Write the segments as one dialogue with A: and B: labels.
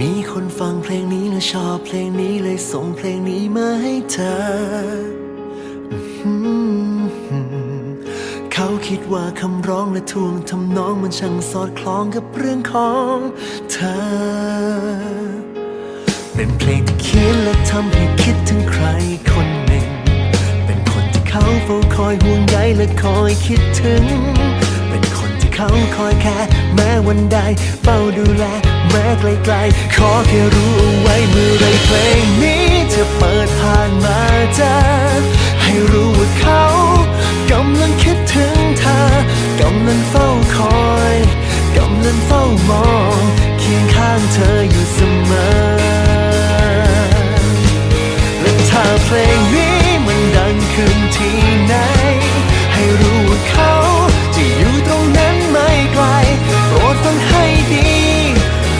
A: มีคนฟังเพลงนี้และชอบเพลงนี้เลยส่งเพลงนี้มาให้เธอ เขาคิดว่าคำร้องและทวงทำนองมันช่างสอดคล้องกับเรื่องของเธอ เป็นเพลงที่เขียนและทำให้คิดถึงใครคนหนึ่ง เป็นคนที่เขาเฝ้าคอยห่วงใยและคอยคิดถึง เป็น เขาคอยแค่แม้วันใดเฝ้าดูแลแม้ไกลๆ ขอแค่รู้เอาไว้เมื่อไรเพลงนี้จะเปิดผ่านมาจ้า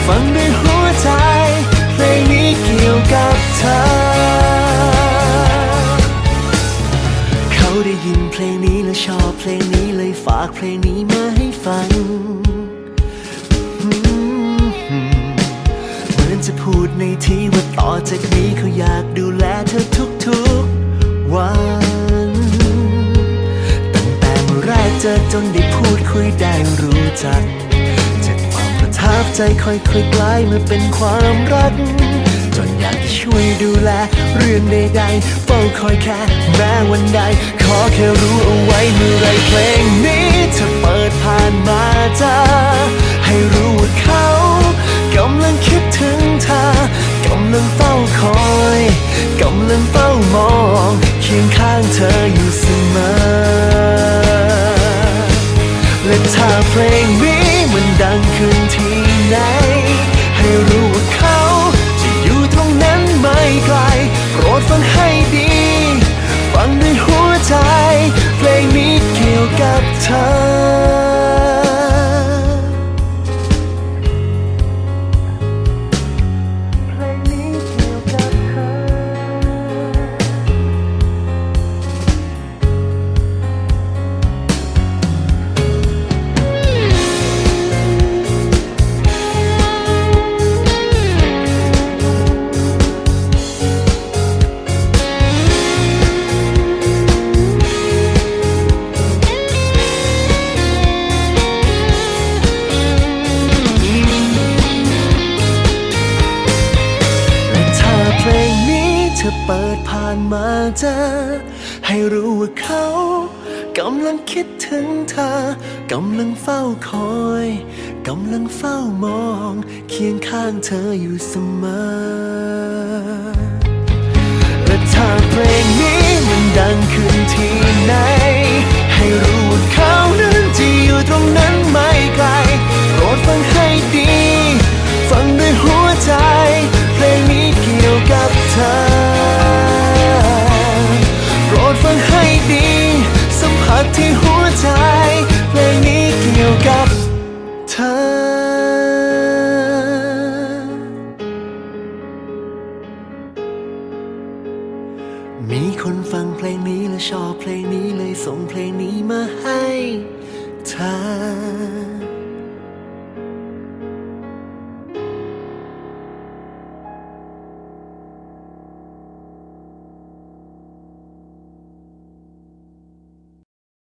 A: ฟังด้วยหัวใจ เพลงนี้เกี่ยวกับเธอ เขาได้ยินเพลงนี้และชอบเพลงนี้เลยฝากเพลงนี้มาให้ฟัง เหมือนจะพูดในที่ว่าต่อจากนี้เขาอยากดูแลเธอทุกๆวันตั้งแต่เมื่อแรกเจอจนได้พูดคุยได้รู้จักามประทับใจค่อยๆกลายมาเป็นความรัก จนอยากช่วยดูแลเรื่องใดๆเฝ้าคอยแค่แม้วันใด ขอแค่รู้เอาไว้เมื่อไรเพลงนี้ จะเปิดผ่านมาจะให้รู้ว่าเขา อเปิดผ่านมาเจอให้รู้ว่าเขากำลังคิดถึงเธอกำลังเฝ้าคอยกำลังเฝ้ามอง เคียงข้างเธออยู่เสมอและถ้าเพลงนี้มันดังขึ้นที่ไหน มีคนฟังเพลงนี้และชอบเพลงนี้เลยส่งเพลงนี้มาให้เธอ